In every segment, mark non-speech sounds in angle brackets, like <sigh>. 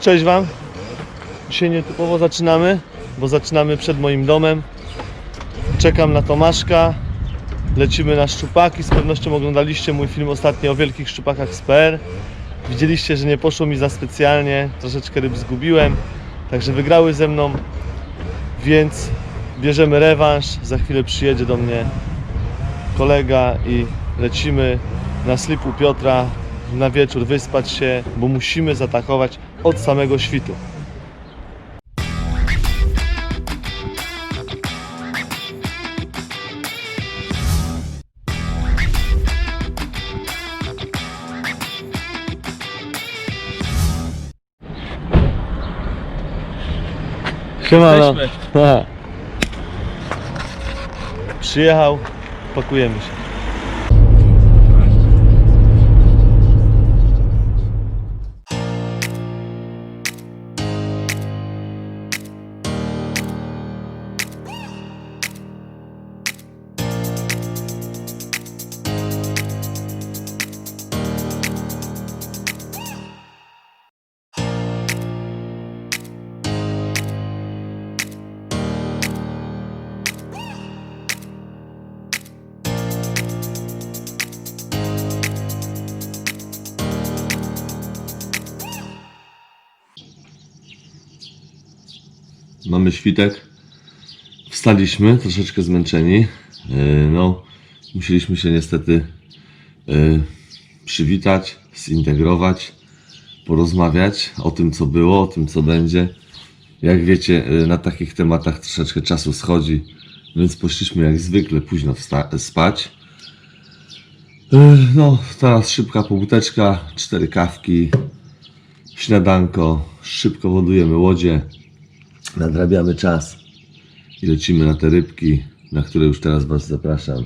Cześć Wam. Dzisiaj nietypowo zaczynamy, bo zaczynamy przed moim domem. Czekam na Tomaszka. Lecimy na szczupaki. Z pewnością oglądaliście mój film ostatnio o wielkich szczupakach z PR. Widzieliście, że nie poszło mi za specjalnie. Troszeczkę ryb zgubiłem. Także wygrały ze mną. Więc bierzemy rewanż. Za chwilę przyjedzie do mnie kolega i lecimy na slipu Piotra na wieczór wyspać się, bo musimy zaatakować od samego świtu. Siemano. Aha. <laughs> Przyjechał, pakujemy się. Świtek. Wstaliśmy, troszeczkę zmęczeni. Yy, No, musieliśmy się niestety yy, przywitać, zintegrować, porozmawiać o tym, co było, o tym, co będzie. Jak wiecie, yy, na takich tematach troszeczkę czasu schodzi, więc poszliśmy jak zwykle późno spać. No, teraz szybka pobudeczka, cztery kawki, śniadanko, szybko wodujemy łodzie, nadrabiamy czas i lecimy na te rybki, na które już teraz Was zapraszam.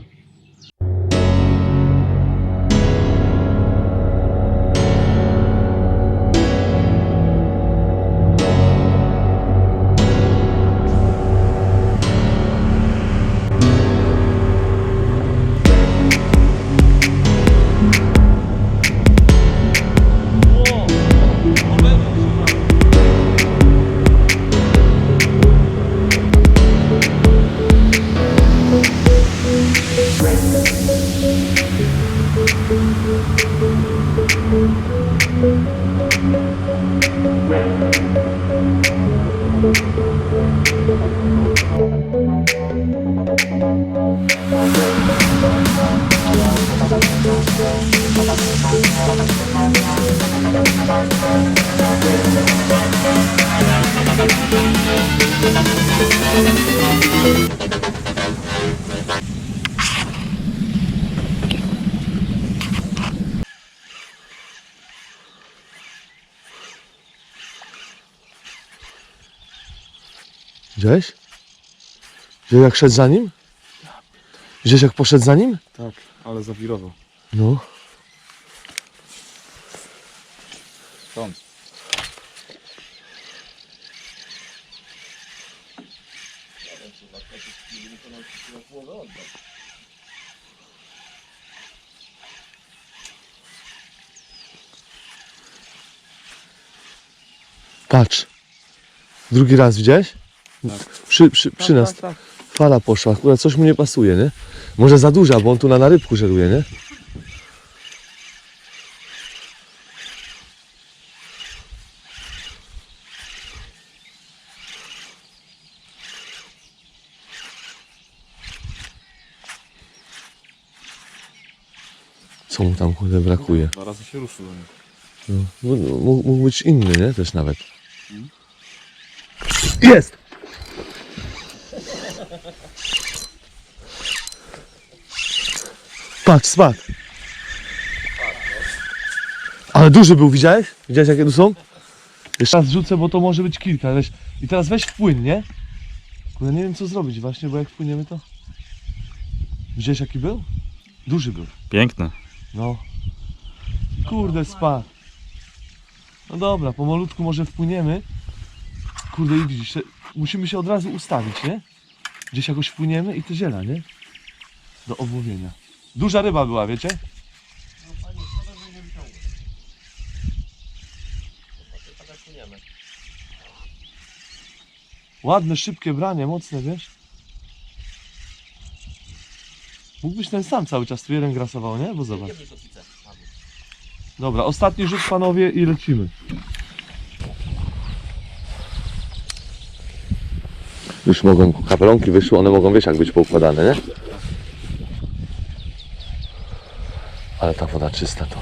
Widziałeś? Widziałeś jak szedł za nim? Widziałeś jak poszedł za nim? Tak, ale zawirował. No. Stąd. Patrz. Drugi raz widziałeś? Tak. Przy, przy, przy nas Tak, tak. fala poszła. Akurat coś mu nie pasuje, nie? Może za duża, bo on tu na narybku żeruje, nie? Co mu tam kurde brakuje? Dwa razy się ruszył. do niego. No, mógł, mógł- mógł być inny, nie? Też nawet. Jest! Patrz, spadł. Ale duży był, widziałeś? Widziałeś jakie tu są? Jeszcze raz rzucę, bo to może być kilka. Weź. I teraz weź wpłyń, nie? Kurde, nie wiem co zrobić właśnie, bo jak wpłyniemy to... Widziałeś jaki był? Duży był. Piękne. No. Kurde, spadł. No dobra, pomalutku może wpłyniemy. Kurde, i widzisz, musimy się od razu ustawić, nie? Gdzieś jakoś wpłyniemy i to ziela, nie? Do obłowienia. Duża ryba była, wiecie? Ładne, szybkie branie, mocne, wiesz? Mógłbyś ten sam cały czas tu jeden grasował, nie? Bo zobacz. Dobra, ostatni rzut panowie i lecimy. Już mogą, kapelonki wyszły, one mogą, wiesz, jak być poukładane, nie? Ale ta woda czysta to.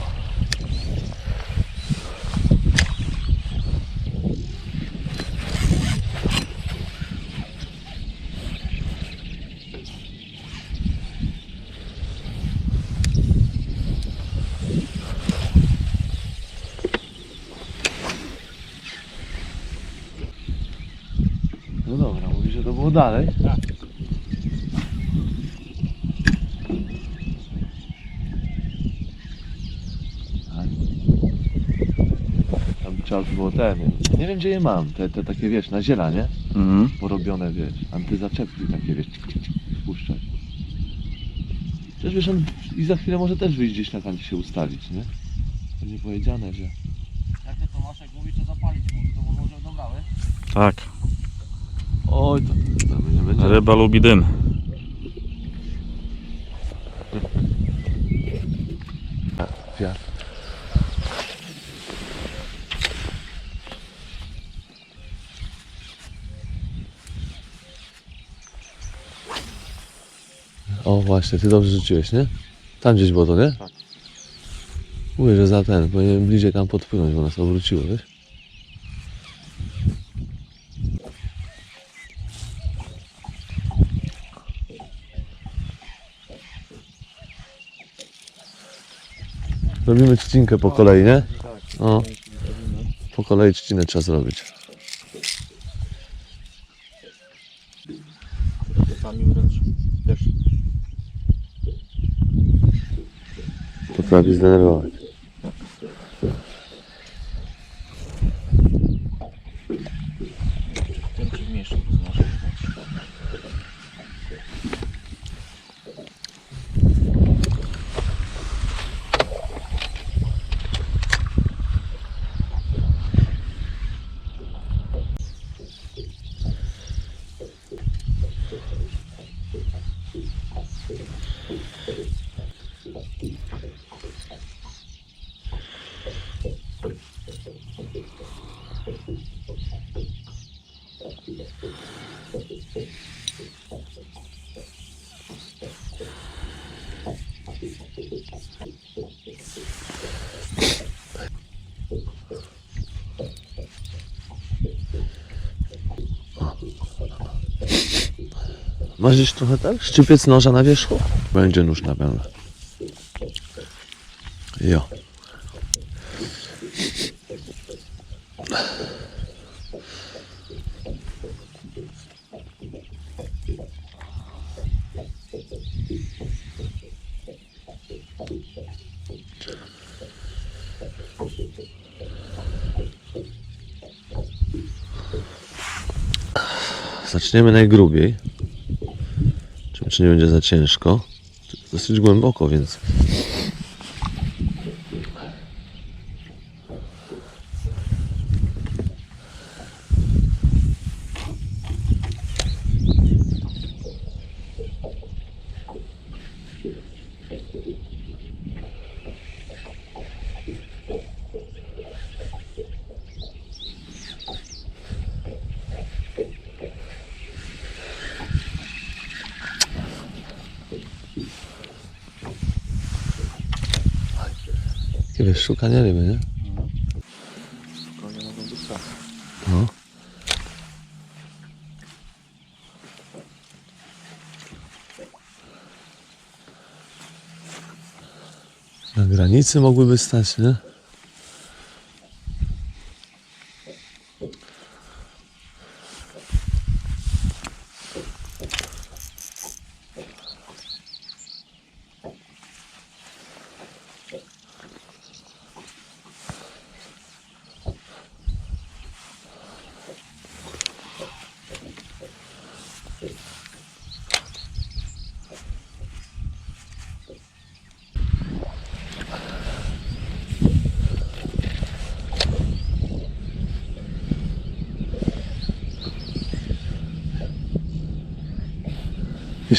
No dobra, mówi, że to było dalej. Tak. Tam ten. Nie wiem gdzie je mam. Te, te takie wiesz, na ziela, nie? Mhm. Porobione wiesz. Antyzaczepki takie wiesz. Wpuszczać. Przecież wiesz, on i za chwilę może też wyjść gdzieś na kancie się ustalić, nie? To nie powiedziane, że. Jak ty Tomaszek mówi, to zapalić mu, to może dobrały. Tak, Oj, to, to nie będzie. ryba lubi dym. Wiatr. O właśnie, ty dobrze rzuciłeś, nie? Tam gdzieś było to, nie? Tak. Mówię, że za ten, powinienem bliżej tam podpłynąć, bo nas obróciło, wiesz? Robimy trzcinkę po kolei, nie? O, po kolei trzcinę trzeba zrobić. Sami wręcz. Треба пізно. Masz gdzieś trochę tak? Szczypiec noża na wierzchu? Będzie nóż na pewno. Jo. Zaczniemy najgrubiej. Czy, nie będzie za ciężko? Dosyć głęboko, więc. Takie wiesz, szukanie ryby, nie? Spokojnie mogą być tak. No. Na granicy mogłyby stać, nie?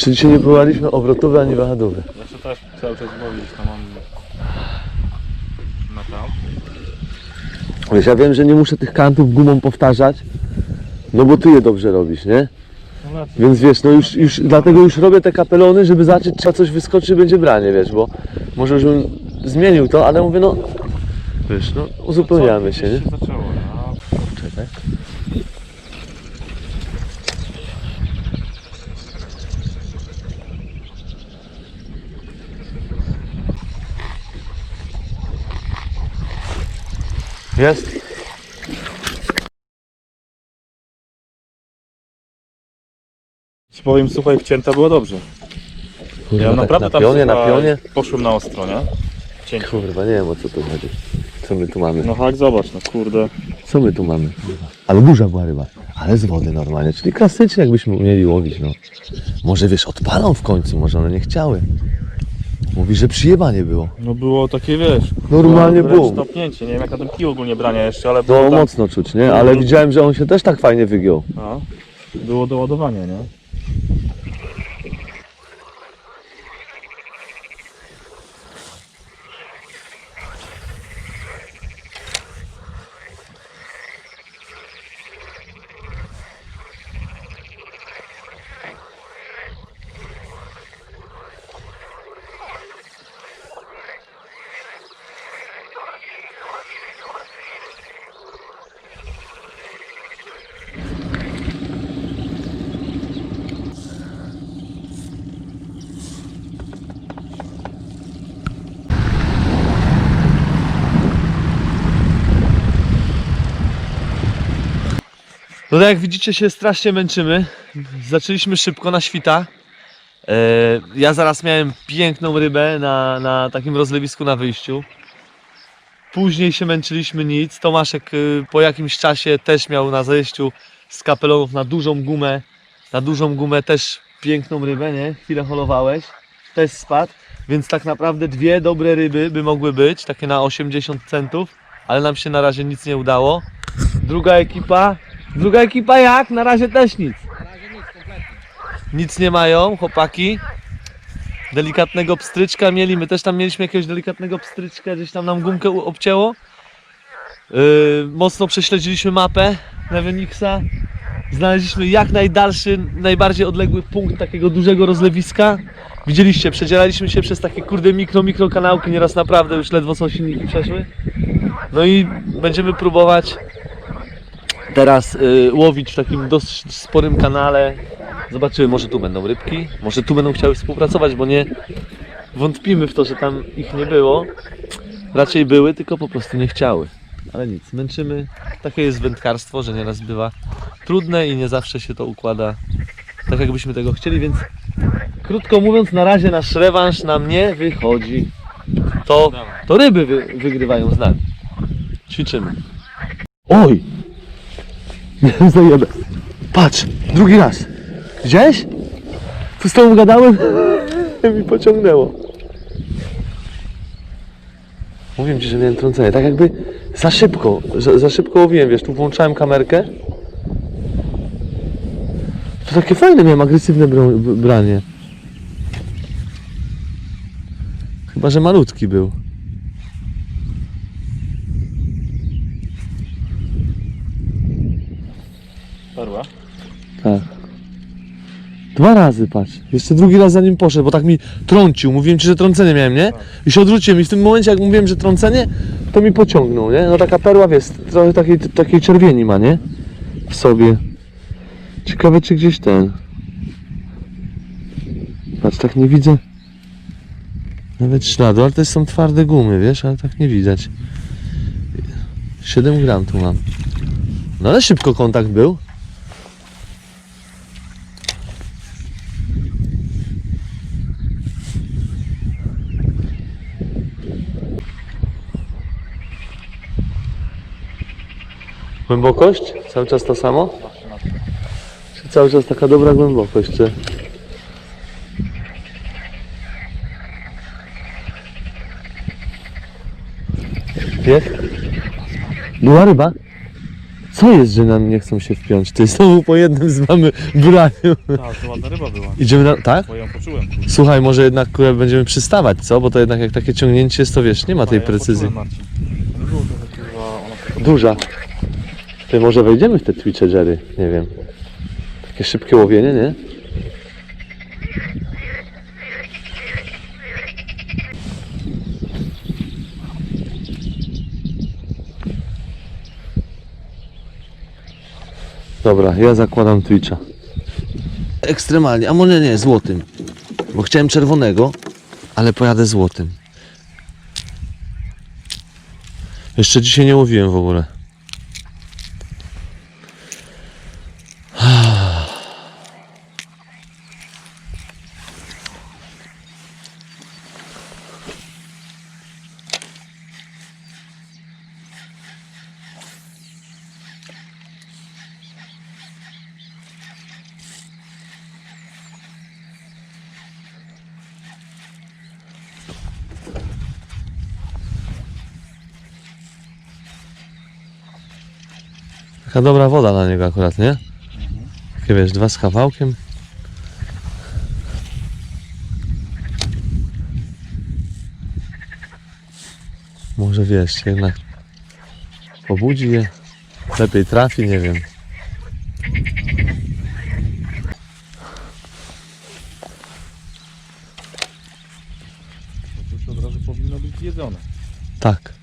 Jeszcze dzisiaj nie próbowaliśmy obrotowy ani wahadowy. Jeszcze też cały czas mówić, tam mam... Na tam. Wiesz, ja wiem, że nie muszę tych kantów gumą powtarzać, no bo ty je dobrze robisz, nie? No. Więc wiesz, no już, już dlatego już robię te kapelony, żeby zobaczyć, czy coś wyskoczy, będzie branie, wiesz, bo może już bym zmienił to, ale mówię, no, wiesz, no, uzupełniamy się, nie? Gdzieś zaczęło, no. Czekaj. Jest? Ci powiem, słuchaj, wcięta było dobrze. Kurwa, Ja tak naprawdę na tam pionie, na chyba pionie? poszłem na ostro, nie? Cięcie. Kurwa, nie wiem o co tu chodzi. Co my tu mamy? No tak, zobacz, no kurde. Co my tu mamy? Ale burza była ryba. Ale z wody normalnie, czyli klasycznie jakbyśmy umieli łowić, no. Może wiesz, odpalą w końcu, może one nie chciały. Mówi, że przyjebanie było. No było takie, wiesz... Normalnie wręcz bum. topnięcie, nie wiem jak na tym kiju ogólnie brania jeszcze, ale To było, tak, mocno czuć, nie? Ale widziałem, że on się też tak fajnie wygiął. no, było do ładowania, nie? No tak jak widzicie się strasznie męczymy. Zaczęliśmy szybko na świta. E, Ja zaraz miałem piękną rybę na, na takim rozlewisku na wyjściu. Później się męczyliśmy nic. Tomaszek y, po jakimś czasie też miał na zejściu z kapelonów na dużą gumę. Na dużą gumę też piękną rybę, nie? Chwilę holowałeś. Też spadł. Więc tak naprawdę dwie dobre ryby by mogły być, takie na 80 centów, ale nam się na razie nic nie udało. Druga ekipa Druga ekipa jak? Na razie też nic. Nic nie mają, chłopaki. Delikatnego pstryczka mieli, my też tam mieliśmy jakiegoś delikatnego pstryczka, gdzieś tam nam gumkę obcięło. Yy, mocno prześledziliśmy mapę Nevenixa. Znaleźliśmy jak najdalszy, najbardziej odległy punkt takiego dużego rozlewiska. Widzieliście, przedzieraliśmy się przez takie kurde mikro, mikro kanałki, nieraz naprawdę już ledwo są silniki przeszły. No i będziemy próbować teraz y, łowić w takim dość sporym kanale. Zobaczymy, może tu będą rybki, może tu będą chciały współpracować, bo nie wątpimy w to, że tam ich nie było. Raczej były, tylko po prostu nie chciały. Ale nic, męczymy. Takie jest wędkarstwo, że nieraz bywa trudne i nie zawsze się to układa tak, jakbyśmy tego chcieli, więc krótko mówiąc, na razie nasz rewanż nam nie wychodzi. To, to ryby wy, wygrywają z nami. Ćwiczymy. Oj! <laughs> Zajebę. Patrz, drugi raz. Widziałeś? Tu z tobą gadałem <laughs> mi pociągnęło. Mówiłem ci, że miałem trącenie. Tak jakby za szybko, za, za szybko łowiłem, wiesz, tu włączałem kamerkę. To takie fajne miałem, agresywne branie. Chyba, że malutki był. Perła. Tak. Dwa razy, patrz. Jeszcze drugi raz za nim poszedł, bo tak mi trącił. Mówiłem ci, że trącenie miałem, nie? I się odwróciłem i w tym momencie, jak mówiłem, że trącenie, to mi pociągnął, nie? No taka perła, wiesz, trochę takiej, takiej czerwieni ma, nie? W sobie. Ciekawe, czy gdzieś ten... Patrz, tak nie widzę. Nawet śladu, ale to są twarde gumy, wiesz, ale tak nie widać. 7 gram tu mam. No ale szybko kontakt był. Głębokość? Cały czas to samo? Czy cały czas taka dobra głębokość? Czy... Jest? Była ryba? Co jest, że nam nie chcą się wpiąć? To jest znowu po jednym z mamy braniu. Tak, to ładna ryba była. Idziemy na... Tak? Bo ją poczułem. Słuchaj, może jednak kurde, będziemy przystawać, co? Bo to jednak jak takie ciągnięcie jest, to wiesz, nie ma tej ja precyzji. Duża. Ty może wejdziemy w te Twitche Jerry? Nie wiem. Takie szybkie łowienie, nie? Dobra, ja zakładam Twitcha. Ekstremalnie, a może nie, złotym. Bo chciałem czerwonego, ale pojadę złotym. Jeszcze dzisiaj nie łowiłem w ogóle. Taka dobra woda na niego akurat, nie? Takie wiesz, dwa z kawałkiem. Może wiesz, jednak pobudzi je, lepiej trafi, nie wiem. To już od razu powinno być zjedzone. Tak.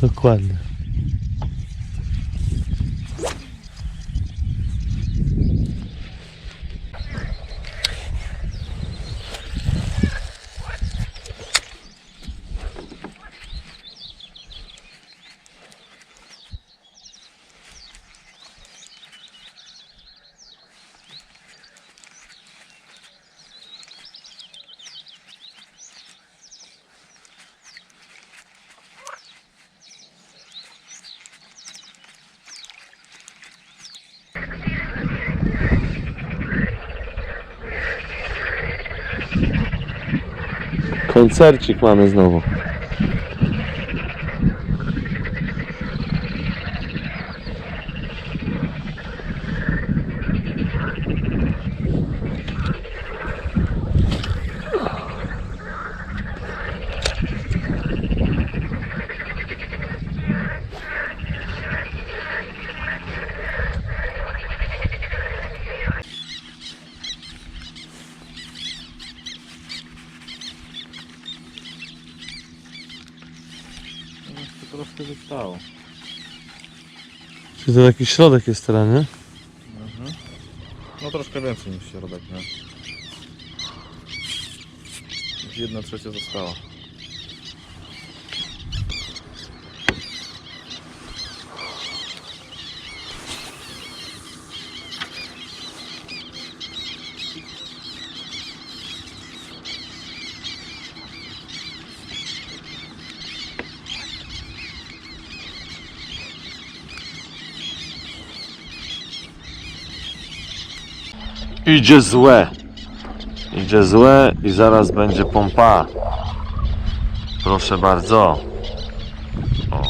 Dokładnie. Koncercik mamy znowu. No, to troszkę zostało. Czy to taki środek jest teraz, nie? Mhm. No troszkę więcej niż środek, nie? Jedna trzecia została. Idzie złe. Idzie złe i zaraz będzie pompa. Proszę bardzo. O.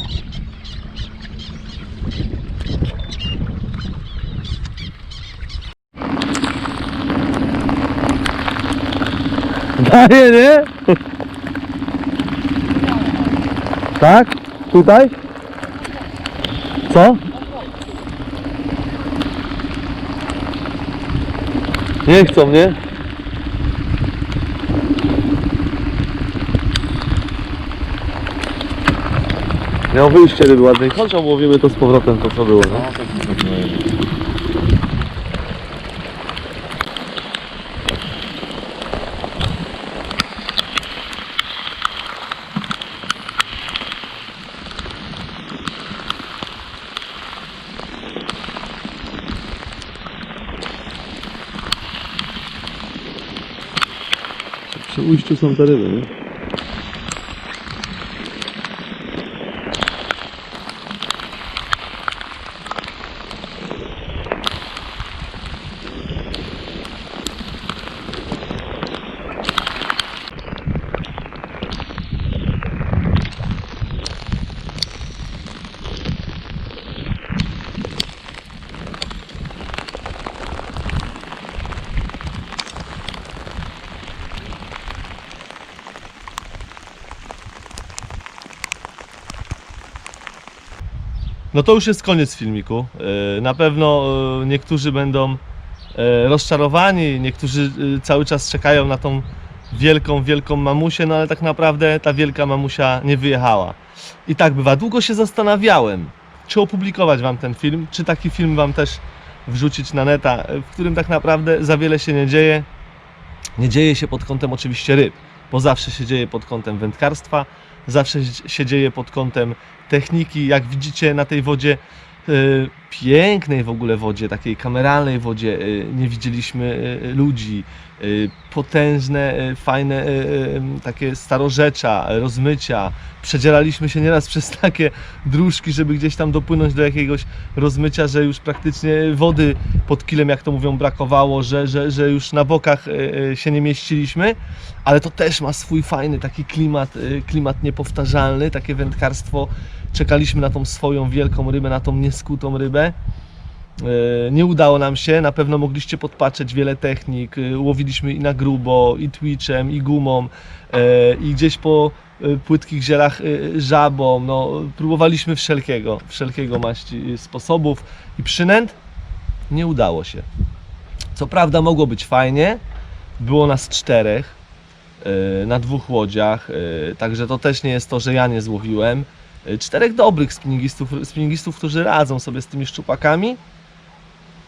Daje, nie? Tak? Tutaj? Co? Nie chcą, nie? Miał wyjście ryby ładnej. Chodź omówimy to z powrotem, to co było, no? No to nie Przy ujściu No to już jest koniec filmiku. Yy, Na pewno yy, niektórzy będą yy, rozczarowani, niektórzy cały czas czekają na tą wielką, wielką mamusię, no ale tak naprawdę ta wielka mamusia nie wyjechała. I tak bywa. Długo się zastanawiałem, czy opublikować Wam ten film, czy taki film Wam też wrzucić na neta, w którym tak naprawdę za wiele się nie dzieje. Nie dzieje się pod kątem oczywiście ryb, bo zawsze się dzieje pod kątem wędkarstwa, zawsze się dzieje pod kątem techniki. Jak widzicie na tej wodzie, y, pięknej w ogóle wodzie, takiej kameralnej wodzie, y, nie widzieliśmy y, ludzi. Y, potężne, y, fajne, y, takie starorzecza, rozmycia. Przedzieraliśmy się nieraz <laughs> przez takie dróżki, żeby gdzieś tam dopłynąć do jakiegoś rozmycia, że już praktycznie wody pod kilem, jak to mówią, brakowało, że, że, że już na bokach się nie mieściliśmy, ale to też ma swój fajny taki klimat, klimat niepowtarzalny, takie wędkarstwo. Czekaliśmy na tą swoją wielką rybę, na tą nieskutą rybę. E, Nie udało nam się, na pewno mogliście podpatrzeć wiele technik. E, Łowiliśmy i na grubo, i twitchem, i gumą, e, i gdzieś po płytkich zielach żabą. No, próbowaliśmy wszelkiego, wszelkiego maści sposobów i przynęt. Nie udało się. Co prawda mogło być fajnie, było nas czterech na dwóch łodziach, także to też nie jest to, że ja nie złowiłem. Czterech dobrych spinningistów, spinningistów, którzy radzą sobie z tymi szczupakami,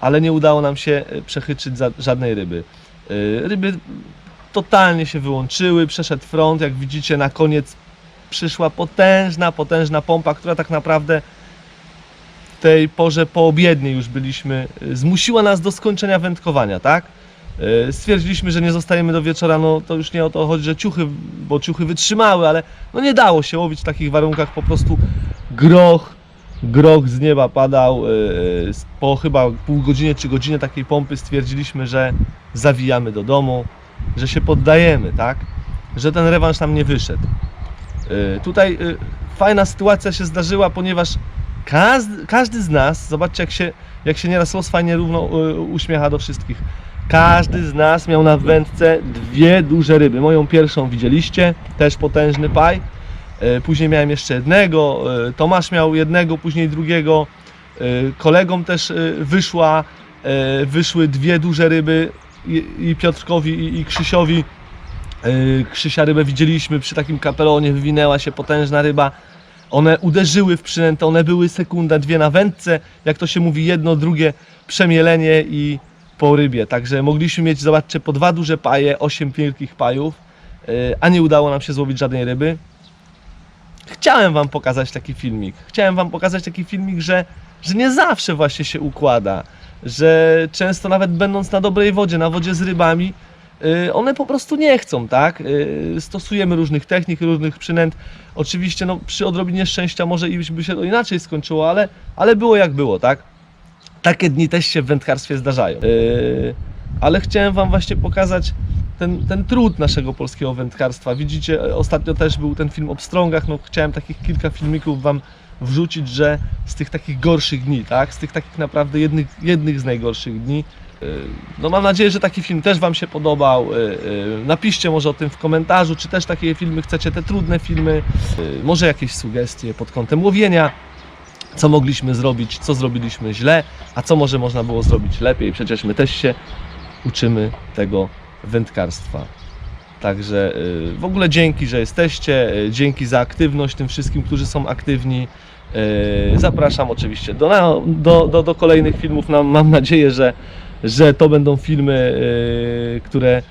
ale nie udało nam się e, przechytrzyć za, żadnej ryby. E, Ryby totalnie się wyłączyły, przeszedł front, jak widzicie na koniec przyszła potężna, potężna pompa, która tak naprawdę w tej porze poobiedniej już byliśmy, e, zmusiła nas do skończenia wędkowania, tak? Stwierdziliśmy, że nie zostajemy do wieczora, no to już nie o to chodzi, że ciuchy, bo ciuchy wytrzymały, ale no nie dało się łowić w takich warunkach, po prostu groch, groch z nieba padał. e, e, Po chyba pół godzinie czy godzinie takiej pompy stwierdziliśmy, że zawijamy do domu, że się poddajemy, tak? Że ten rewanż nam nie wyszedł. E, Tutaj fajna sytuacja się zdarzyła, ponieważ każdy, każdy z nas, zobaczcie jak się, jak się nieraz los fajnie równo uśmiecha do wszystkich. Każdy z nas miał na wędce dwie duże ryby. Moją pierwszą widzieliście, też potężny paj. E, Później miałem jeszcze jednego, e, Tomasz miał jednego, później drugiego. E, Kolegom też wyszła, wyszły dwie duże ryby i Piotrkowi i- Krzysiowi. Krzysia rybę widzieliśmy przy takim kapelonie, wywinęła się potężna ryba. One uderzyły w przynętę, one były sekunda, dwie na wędce, jak to się mówi, jedno, drugie przemielenie i po rybie. Także mogliśmy mieć, zobaczcie, po dwa duże paje, osiem wielkich pajów, a nie udało nam się złowić żadnej ryby. Chciałem Wam pokazać taki filmik. Chciałem Wam pokazać taki filmik, że, że nie zawsze właśnie się układa, że często nawet będąc na dobrej wodzie, na wodzie z rybami, y, one po prostu nie chcą, tak? Y, Stosujemy różnych technik, różnych przynęt. Oczywiście no, przy odrobinie szczęścia może i by się to inaczej skończyło, ale, ale było jak było, tak? Takie dni też się w wędkarstwie zdarzają. Y, Ale chciałem Wam właśnie pokazać ten, ten trud naszego polskiego wędkarstwa. Widzicie, e, ostatnio też był ten film o pstrągach, no chciałem takich kilka filmików Wam wrzucić, że z tych takich gorszych dni, tak? Z tych takich naprawdę jednych, jednych z najgorszych dni. Yy, No mam nadzieję, że taki film też Wam się podobał. Yy, yy, Napiszcie może o tym w komentarzu, czy też takie filmy chcecie, te trudne filmy. Może jakieś sugestie pod kątem łowienia. Co mogliśmy zrobić, co zrobiliśmy źle, a co może można było zrobić lepiej. Przecież my też się uczymy tego wędkarstwa. Także y, w ogóle dzięki, że jesteście, y, dzięki za aktywność tym wszystkim, którzy są aktywni. Y, Zapraszam oczywiście do, do, do, do kolejnych filmów. Mam, nadzieję, że, że to będą filmy, które,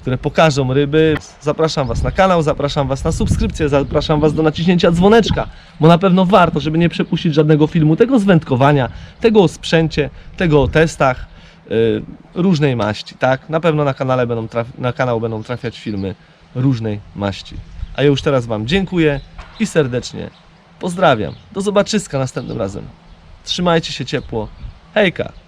które pokażą ryby. Zapraszam Was na kanał, zapraszam Was na subskrypcję, zapraszam Was do naciśnięcia dzwoneczka, bo na pewno warto, żeby nie przepuścić żadnego filmu, tego z wędkowania, tego o sprzęcie, tego o testach różnej maści, tak? Na pewno na kanale będą na kanał będą trafiać filmy różnej maści. A ja już teraz Wam dziękuję i serdecznie pozdrawiam. Do zobaczyska następnym razem. Trzymajcie się ciepło. Hejka!